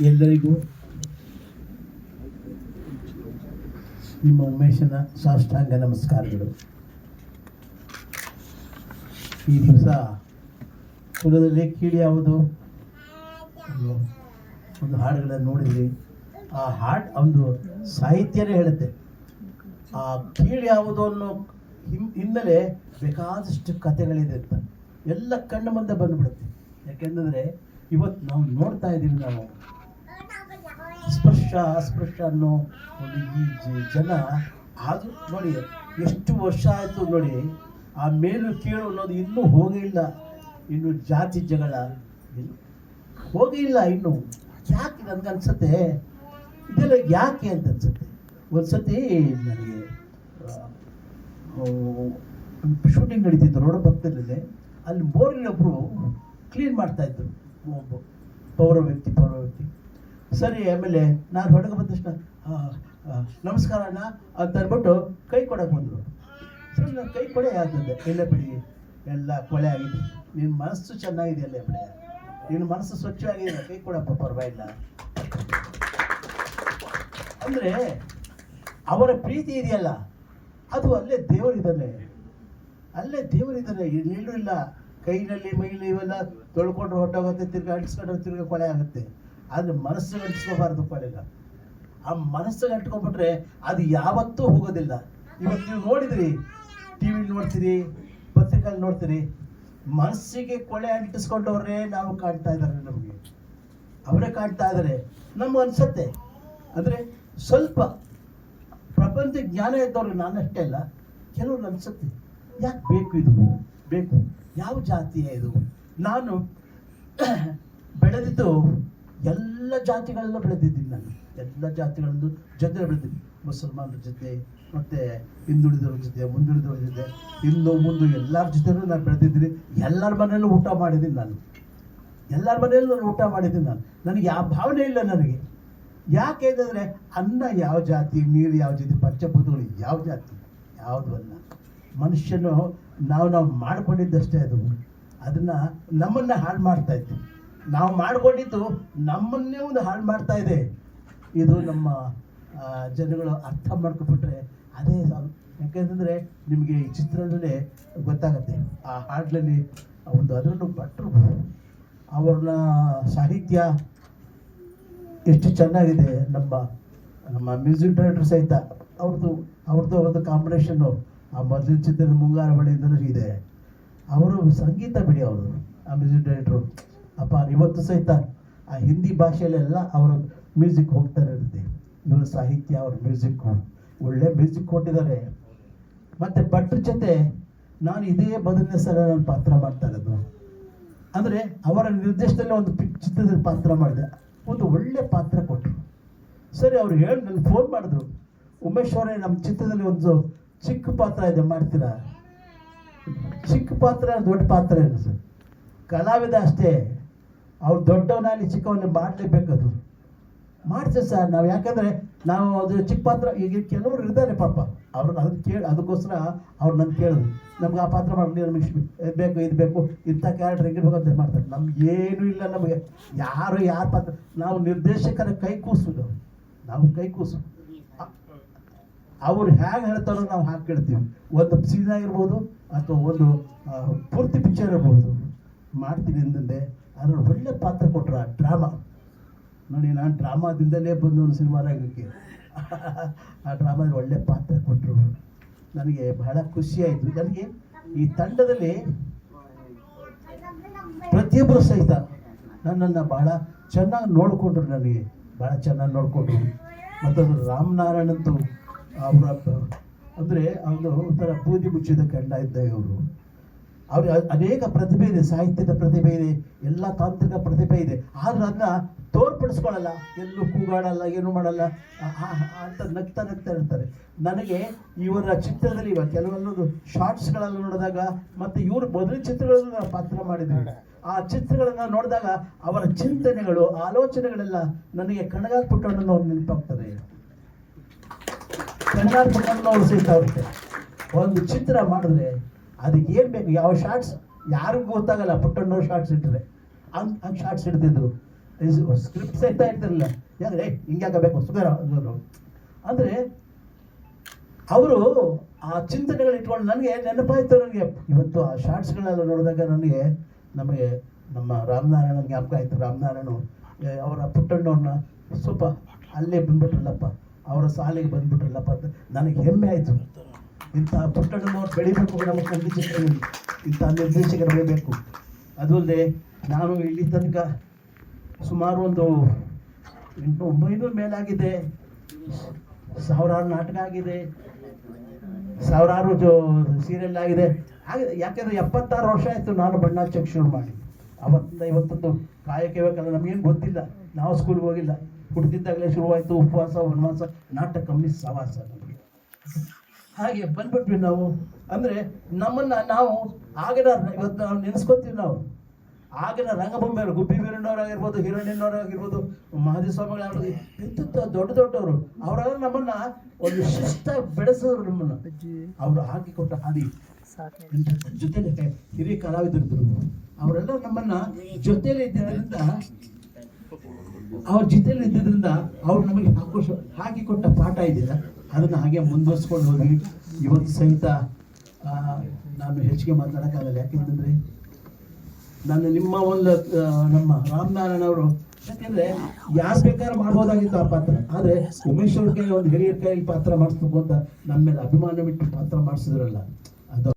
ಎಲ್ಲರಿಗೂ ನಿಮ್ಮ ಉಮೇಶನ ಸಾಷ್ಟಾಂಗ ನಮಸ್ಕಾರಗಳು. ಈ ದಿವಸ ಕುಲದಲ್ಲಿ ಕೀಳಿ ಯಾವುದು? ಒಂದು- ಹಾಡುಗಳನ್ನು ನೋಡಿದ್ವಿ ಆ ಹಾಡು ಒಂದು ಸಾಹಿತ್ಯನೇ ಹೇಳುತ್ತೆ. ಆ ಕೀಳು ಯಾವುದು ಅನ್ನೋ ಹಿನ್ ಹಿನ್ನೆಲೆ ಬೇಕಾದಷ್ಟು ಕಥೆಗಳಿದೆ ಅಂತ. ಎಲ್ಲ ಕಣ್ಣು ಮುಂದೆ ಬಂದುಬಿಡುತ್ತೆ. ಯಾಕೆಂದರೆ ಇವತ್ತು ನಾವು ನೋಡ್ತಾ ಇದ್ದೀವಿ ನಾವು. ಸ್ಪರ್ಶ ಅಸ್ಪೃಶ್ಯ ಅನ್ನೋ ಒಂದು ಈ ಜನ ಆದರೂ ನೋಡಿ, ಎಷ್ಟು ವರ್ಷ ಆಯಿತು ನೋಡಿ, ಆ ಮೇಲು ಕೀಳು ಅನ್ನೋದು ಇನ್ನೂ ಹೋಗಿಲ್ಲ. ಇನ್ನು ಜಾತಿ ಜಗಳ ಹೋಗಿಲ್ಲ ಇನ್ನು. ಯಾಕೆ ನನಗೆ ಅನ್ಸುತ್ತೆ? ಇದೆಲ್ಲ ಯಾಕೆ ಅಂತ ಅನ್ಸುತ್ತೆ? ಒಂದ್ಸತಿ ನನಗೆ ಶೂಟಿಂಗ್ ನಡೀತಿದ್ದು ರೋಡ್ ಪಕ್ಕದಲ್ಲೇ. ಅಲ್ಲಿ ಬೋರಿನೊಬ್ಬರು ಕ್ಲೀನ್ ಮಾಡ್ತಾ ಇದ್ರು. ಒಬ್ಬ ಪೌರ ವ್ಯಕ್ತಿ ಪೌರ ವ್ಯಕ್ತಿ. ಸರಿ, ಆಮೇಲೆ ನಾನು ಹೊರಗೆ ಬಂದ ತಕ್ಷಣ ನಮಸ್ಕಾರ ಅಣ್ಣ ಅಂತ ಅಂದ್ಬಿಟ್ಟು ಕೈ ಕೊಡಕ್ಕೆ ಬಂದರು. ಸರಿ ನಾನು ಕೈ ಕೊಡೆ ಆಗ್ತದೆ. ಎಲ್ಲ ಬಿಡಿ, ಎಲ್ಲ ಕೊಳೆ ಆಗಿದೆ. ನಿನ್ನ ಮನಸ್ಸು ಚೆನ್ನಾಗಿದೆ ಚೆನ್ನಾಗಿದೆಯಲ್ಲ ಬಿಡಿ ನಿನ್ನ ಮನಸ್ಸು ಸ್ವಚ್ಛವಾಗಿದೆ. ಕೈ ಕೊಡಪ್ಪ, ಪರವಾಗಿಲ್ಲ. ಅಂದರೆ ಅವರ ಪ್ರೀತಿ ಇದೆಯಲ್ಲ, ಅದು ಅಲ್ಲೇ ದೇವರಿದ್ದಾನೆ. ಅಲ್ಲೇ ದೇವರಿದ್ದಾನೆ. ಎಲ್ಲೂ ಇಲ್ಲ ಕೈನಲ್ಲಿ ಮೈಲಿ ಇವೆಲ್ಲ ತೊಳ್ಕೊಂಡ್ರೆ ಹೊಟ್ಟೋಗುತ್ತೆ ತಿರ್ಗಿ ಅಂಟಿಸ್ಕೊಂಡ್ರೆ ತಿರ್ಗಿ ಕೊಳೆ ಆಗುತ್ತೆ. ಆದರೆ ಮನಸ್ಸು ಗಂಟಿಸ್ಕೋಬಾರ್ದು ಪಾಳಿಲ್ಲ ಆ ಮನಸ್ಸು ಗಂಟ್ಕೊಂಡ್ಬಿಟ್ರೆ ಅದು ಯಾವತ್ತೂ ಹೋಗೋದಿಲ್ಲ. ಇವತ್ತು ನೀವು ನೋಡಿದ್ರಿ ಟಿ ವಿ ನೋಡ್ತೀರಿ, ಪತ್ರಿಕೆಯಲ್ಲಿ ನೋಡ್ತೀರಿ, ಮನಸ್ಸಿಗೆ ಕೊಳೆ ಅಂಟಿಸ್ಕೊಂಡವ್ರೇ ನಾವು ಕಾಣ್ತಾ ಇದ್ದಾರೆ ನಮಗೆ. ಅವರೇ ಕಾಣ್ತಾ ಇದ್ದಾರೆ. ನಮ್ಗೆ ಅನ್ಸತ್ತೆ. ಅಂದರೆ ಸ್ವಲ್ಪ ಪ್ರಪಂಚ ಜ್ಞಾನ ಇದ್ದವ್ರಿಗೆ ನಾನಷ್ಟೇ ಅಲ್ಲ ಕೆಲವ್ರು ಅನ್ಸುತ್ತೆ, ಯಾಕೆ ಬೇಕು ಇದು? ಬೇಕು. ಯಾವ ಜಾತಿಯ ಇದು? ನಾನು ಬೆಳೆದಿದ್ದು ಎಲ್ಲ ಜಾತಿಗಳೆಲ್ಲ ಬೆಳೆದಿದ್ದೀನಿ ನಾನು. ಎಲ್ಲ ಜಾತಿಗಳಲ್ಲೂ ಜೊತೆ ಬೆಳೆದಿದ್ದೀನಿ. ಮುಸಲ್ಮಾನರ ಜೊತೆ, ಮತ್ತು ಹಿಂದುಳಿದವ್ರ ಜೊತೆ, ಮುಂದುಳಿದವ್ರ ಜೊತೆ ಹಿಂದೂ ಮುಂದು ಎಲ್ಲರ ಜೊತೆನೂ ನಾನು ಬೆಳೆದಿದ್ದೀನಿ. ಎಲ್ಲರ ಮನೆಯಲ್ಲೂ ಊಟ ಮಾಡಿದ್ದೀನಿ ನಾನು. ಎಲ್ಲರ ಮನೆಯಲ್ಲೂ ನಾನು ಊಟ ಮಾಡಿದ್ದೀನಿ ನಾನು. ನನಗೆ ಯಾವ ಭಾವನೆ ಇಲ್ಲ ನನಗೆ. ಯಾಕೆ ಅಂತಂದರೆ ಅನ್ನ ಯಾವ ಜಾತಿ, ನೀರು ಯಾವ ಜಾತಿ, ಪಂಚಭೂತಗಳು ಯಾವ ಜಾತಿ? ಯಾವುದು ಅಲ್ಲ ಮನುಷ್ಯನು ನಾವು ನಾವು ಮಾಡಿಕೊಂಡಿದ್ದಷ್ಟೇ ಅದು. ಅದನ್ನು ನಮ್ಮನ್ನು ಹಾಳು ಮಾಡ್ತಾ ಇತ್ತು. ನಾವು ಮಾಡಿಕೊಂಡಿದ್ದು ನಮ್ಮನ್ನೇ ಒಂದು ಹಾಳು ಮಾಡ್ತಾ ಇದೆ. ಇದು ನಮ್ಮ ಜನಗಳು ಅರ್ಥ ಮಾಡ್ಕೊಬಿಟ್ರೆ ಅದೇ. ಯಾಕೆಂತಂದರೆ ನಿಮಗೆ ಈ ಚಿತ್ರದಲ್ಲೇ ಗೊತ್ತಾಗತ್ತೆ. ಆ ಹಾಡ್ಲಲ್ಲಿ ಒಂದು ಅದರಲ್ಲೂ ಭಟ್ರು ಅವ್ರನ್ನ ಸಾಹಿತ್ಯ ಎಷ್ಟು ಚೆನ್ನಾಗಿದೆ ನಮ್ಮ ನಮ್ಮ ಮ್ಯೂಸಿಕ್ ಡೈರೆಕ್ಟರ್ ಸಹಿತ. ಅವ್ರದ್ದು ಅವ್ರದ್ದು ಒಂದು ಕಾಂಬಿನೇಷನ್ನು ಆ ಮೊದಲಿನ ಚಿತ್ರದ ಮುಂಗಾರ ಬಳಿಯಿಂದಲೂ ಇದೆ. ಅವರು ಸಂಗೀತ ಬಿಡಿ ಅವರು, ಆ ಮ್ಯೂಸಿಕ್ ಡೈರೆಕ್ಟ್ರು. ಅಪ್ಪ ಇವತ್ತು ಸಹಿತ ಆ ಹಿಂದಿ ಭಾಷೆಯಲ್ಲೆಲ್ಲ ಅವರ ಮ್ಯೂಸಿಕ್ ಹೋಗ್ತಾನೆ ಇರುತ್ತೆ. ಇವರ ಸಾಹಿತ್ಯ, ಅವ್ರ ಮ್ಯೂಸಿಕ್ಕು ಒಳ್ಳೆ ಮ್ಯೂಸಿಕ್ ಕೊಟ್ಟಿದ್ದಾರೆ. ಮತ್ತು ಭಟ್ರ ಜೊತೆ ನಾನು ಇದೇ ಬದಲನೇ ಸರ ಪಾತ್ರ ಮಾಡ್ತಾ ಇರೋದು. ಅಂದರೆ ಅವರ ನಿರ್ದೇಶನದಲ್ಲಿ ಒಂದು ಪಿಕ್ ಚಿತ್ರದಲ್ಲಿ ಪಾತ್ರ ಮಾಡಿದೆ. ಒಂದು ಒಳ್ಳೆ ಪಾತ್ರ ಕೊಟ್ಟರು ಸರಿ, ಅವ್ರು ಹೇಳಿ ನನಗೆ ಫೋನ್ ಮಾಡಿದ್ರು. ಉಮೇಶ್ ಅವರೇ, ನಮ್ಮ ಚಿತ್ರದಲ್ಲಿ ಒಂದು ಚಿಕ್ಕ ಪಾತ್ರ ಇದೆ, ಮಾಡ್ತೀರಾ? ಚಿಕ್ಕ ಪಾತ್ರ, ದೊಡ್ಡ ಪಾತ್ರ ಏನು ಸರ್? ಕಲಾವಿದ ಅಷ್ಟೇ. ಅವ್ರು ದೊಡ್ಡವನಾಗಲಿ ಚಿಕ್ಕವನಲ್ಲಿ ಮಾಡಲೇಬೇಕದು. ಮಾಡ್ತೇವೆ ಸರ್, ನಾವು ಯಾಕಂದರೆ ನಾವು ಅದು ಚಿಕ್ಕ ಪಾತ್ರ, ಈಗ ಕೆಲವರು ಇರ್ತಾರೆ ಪಾಪ. ಅವ್ರನ್ನ ಅದನ್ನ ಕೇಳಿ, ಅದಕ್ಕೋಸ್ಕರ ಅವ್ರು ನನ್ನ ಕೇಳಿದ್ರು ನಮ್ಗೆ ಆ ಪಾತ್ರ ಮಾಡಿ ನಮಗೆ ಇದು ಬೇಕು ಇದು ಬೇಕು, ಇಂಥ ಕ್ಯಾರೆಕ್ಟರ್ ಹೆಂಗಿರ್ಬೇಕು ಅಂತ ಮಾಡ್ತಾರೆ. ನಮ್ಗೆ ಏನೂ ಇಲ್ಲ ನಮಗೆ. ಯಾರು ಯಾರ ಪಾತ್ರ, ನಾವು ನಿರ್ದೇಶಕರ ಕೈ ಕೂಸುದು. ನಾವು ಕೈ ಕೂಸು. ಅವ್ರು ಹೇಗೆ ಹೇಳ್ತಾರೋ ನಾವು ಹಾಗೆ ಕೇಳ್ತೀವಿ. ಒಂದು ಸೀನ್ ಆಗಿರ್ಬೋದು, ಅಥವಾ ಒಂದು ಪೂರ್ತಿ ಪಿಕ್ಚರ್ ಇರ್ಬೋದು. ಮಾಡ್ತೀನಿ ಎಂದಂದೆ ಅದ್ರ ಒಳ್ಳೆ ಪಾತ್ರ ಕೊಟ್ಟರು ಆ ಡ್ರಾಮಾ. ನೋಡಿ, ನಾನು ಡ್ರಾಮಾದಿಂದಲೇ ಬಂದು ಒಂದು ಸಿನಿಮಾ ರಂಗಕ್ಕೆ. ಆ ಡ್ರಾಮಾದಲ್ಲಿ ಒಳ್ಳೆ ಪಾತ್ರ ಕೊಟ್ಟರು ನನಗೆ ಬಹಳ ಖುಷಿಯಾಯಿತು. ನನಗೆ ಈ ತಂಡದಲ್ಲಿ ಪ್ರತಿಯೊಬ್ಬರು ಸಹಿತ ನನ್ನನ್ನು ಬಹಳ ಚೆನ್ನಾಗಿ ನೋಡಿಕೊಂಡ್ರು ನನಗೆ. ಭಾಳ ಚೆನ್ನಾಗಿ ನೋಡಿಕೊಂಡ್ರು. ಮತ್ತೊಂದು ರಾಮನಾರಾಯಣ್ ಅಂತೂ ಅವರ, ಅಂದರೆ ಅವನು ಒಂಥರ ಬೂದಿ ಮುಚ್ಚಿದ ಕಂಡ ಇದ್ದ ಅವರು ಅವ್ರಿಗೆ ಅನೇಕ ಪ್ರತಿಭೆ ಇದೆ, ಸಾಹಿತ್ಯದ ಪ್ರತಿಭೆ ಇದೆ, ಎಲ್ಲ ತಾಂತ್ರಿಕ ಪ್ರತಿಭೆ ಇದೆ. ಆದ್ರೆ ಅದನ್ನ ತೋರ್ಪಡಿಸ್ಕೊಳ್ಳಲ್ಲ ಎಲ್ಲೂ ಕೂಗಾಡಲ್ಲ, ಏನು ಮಾಡಲ್ಲ ಅಂತ ನಗ್ತಾ ನಗ್ತಾ ಇರ್ತಾರೆ. ನನಗೆ ಇವರ ಚಿತ್ರದಲ್ಲಿ ಇವಾಗ ಕೆಲವೊಂದು ಶಾರ್ಟ್ಸ್ಗಳೆಲ್ಲ ನೋಡಿದಾಗ ಮತ್ತು ಇವರು ಮೊದಲ ಚಿತ್ರಗಳನ್ನು ನಾನು ಪಾತ್ರ ಮಾಡಿದ್ದೀನಿ ಆ ಚಿತ್ರಗಳನ್ನು ನೋಡಿದಾಗ ಅವರ ಚಿಂತನೆಗಳು, ಆಲೋಚನೆಗಳೆಲ್ಲ ನನಗೆ ಕಣಗಾಲ್ ಪುಟ್ಟಣ್ಣನವ್ರು ನೆನಪಾಗ್ತದೆ. ಕಣಗಾಲ್ ಪುಟ್ಟಣ್ಣನವ್ರು ಸಿಗ್ತಾ ಇರುತ್ತೆ ಒಂದು ಚಿತ್ರ ಮಾಡಿದ್ರೆ ಅದಕ್ಕೆ ಏನು ಬೇಕು? ಯಾವ ಶಾರ್ಟ್ಸ್ ಯಾರಿಗೂ ಗೊತ್ತಾಗಲ್ಲ, ಪುಟ್ಟಣ್ಣವ್ರು ಶಾರ್ಟ್ಸ್ ಇಟ್ಟರೆ ಹಂಗೆ ಹಂಗೆ ಶಾರ್ಟ್ಸ್ ಇಡ್ತಿದ್ರು ಸ್ಕ್ರಿಪ್ಟ್ ಸಹಿತ ಇರ್ತಿರಲಿಲ್ಲ ಯಾಕಂದ್ರೆ ಬೇಕು ಸುಧಾರ ಅಂದರೆ, ಅವರು ಆ ಚಿಂತನೆಗಳು ಇಟ್ಕೊಂಡು ನನಗೆ ನೆನಪಾಯ್ತು ನನಗೆ. ಇವತ್ತು ಆ ಶಾರ್ಟ್ಸ್ಗಳೆಲ್ಲ ನೋಡಿದಾಗ ನನಗೆ ನಮಗೆ ನಮ್ಮ ರಾಮನಾರಾಯಣ ಜ್ಞಾಪಕ ಆಯಿತು. ರಾಮನಾರಾಯಣ ಅವರ ಪುಟ್ಟಣ್ಣವ್ರನ್ನ ಸ್ವಲ್ಪ ಅಲ್ಲೇ ಬಂದ್ಬಿಟ್ರಲ್ಲಪ್ಪ. ಅವರ ಸಾಲಿಗೆ ಬಂದ್ಬಿಟ್ರಲ್ಲಪ್ಪ ಅಂತ ನನಗೆ ಹೆಮ್ಮೆ ಆಯಿತು. ಇಂಥ ಪುಟ್ಟಣ್ಣನವ್ರು ಬೆಳಿಬೇಕು ನಮ್ಮ ಖಂಡಿತರಲ್ಲಿ ಇಂಥ ನಿರ್ದೇಶಕರು ಬೆಳಿಬೇಕು. ಅದು ಅಲ್ಲದೆ ನಾನು ಇಲ್ಲಿ ತನಕ ಸುಮಾರು ಒಂದು ಎಂಟು ಒಂಬೈನೂರ ಮೇಲಾಗಿದೆ. ಸಾವಿರಾರು ನಾಟಕ ಆಗಿದೆ. ಸಾವಿರಾರು ಜೋ ಸೀರಿಯಲ್ ಆಗಿದೆ. ಹಾಗೆ ಯಾಕೆಂದ್ರೆ ಎಪ್ಪತ್ತಾರು ವರ್ಷ ಆಯಿತು ನಾನು ಬಣ್ಣ ಚೆಕ್ ಶುರು ಮಾಡಿ ಅವತ್ತಿಂದ ಇವತ್ತೊಂದು ಕಾಯಕ ಬೇಕಲ್ಲ ನಮಗೇನು ಗೊತ್ತಿಲ್ಲ. ನಾವು ಸ್ಕೂಲ್ಗೆ ಹೋಗಿಲ್ಲ. ಹುಟ್ಟಿದ್ದಾಗಲೇ ಶುರುವಾಯಿತು ಉಪವಾಸ, ವನವಾಸ, ನಾಟಕ ಕಮ್ಮಿ ಸವಾಸ. ನಮಗೆ ಹಾಗೆ ಬಂದ್ಬಿಟ್ವಿ ನಾವು. ಅಂದರೆ ನಮ್ಮನ್ನು ನಾವು ಆಗಿನ ಇವತ್ತು ನಾವು ನೆನೆಸ್ಕೊತೀವಿ ನಾವು. ಆಗಿನ ರಂಗಭೂಮಿಯವರು, ಗುಬ್ಬಿ ವೀರಣ್ಣವರಾಗಿರ್ಬೋದು ಹಿರಣ್ಣನವರಾಗಿರ್ಬೋದು ಸ್ವಾಮಿಗಳು ಎಂತ ದೊಡ್ಡ ದೊಡ್ಡವರು, ಅವರೆಲ್ಲ ನಮ್ಮನ್ನ ಒಂದು ಶಿಸ್ತ ಬೆಳೆಸಿದ್ರು ನಮ್ಮನ್ನ. ಅವರು ಹಾಕಿಕೊಟ್ಟ ಹಾದಿ. ಜೊತೆಲಿ ಹಿರಿಯ ಕಲಾವಿದರಿದ್ದರು ಅವರೆಲ್ಲ ನಮ್ಮನ್ನ ಜೊತೆಲಿ ಇದ್ದಿದ್ದರಿಂದ, ಅವ್ರ ಜೊತೆಲಿ ಇದ್ದಿದ್ದರಿಂದ ಅವ್ರು ನಮಗೆ ಹಾಕೋ ಹಾಕಿಕೊಟ್ಟ ಪಾಠ ಇದೆಯಲ್ಲ. ಅದನ್ನು ಹಾಗೆ ಮುಂದುವರ್ಸ್ಕೊಂಡು ಹೋಗಿ ಇವತ್ತು ಸಹಿತ ನಾನು ಹೆಚ್ಚಿಗೆ ಮಾತಾಡೋಕ್ಕಾಗಲ್ಲ. ಯಾಕೆಂತಂದರೆ ನಾನು ನಿಮ್ಮ ಒಂದು ನಮ್ಮ ರಾಮನಾರಾಯಣ ಅವರು, ಯಾಕೆಂದ್ರೆ ಯಾರು ಬೇಕಾದ್ರೂ ಮಾಡ್ಬೋದಾಗಿತ್ತು ಆ ಪಾತ್ರ. ಆದ್ರೆ ಉಮೇಶ್ ಅವ್ರ ಕೈ ಒಂದು ಹಿರಿಯರ ಕೈಯಲ್ಲಿ ಪಾತ್ರ ಮಾಡಿಸ್ಬೇಕು ಅಂತ ನಮ್ಮ ಮೇಲೆ ಅಭಿಮಾನ ಬಿಟ್ಟು ಪಾತ್ರ ಮಾಡಿಸಿದ್ರಲ್ಲ.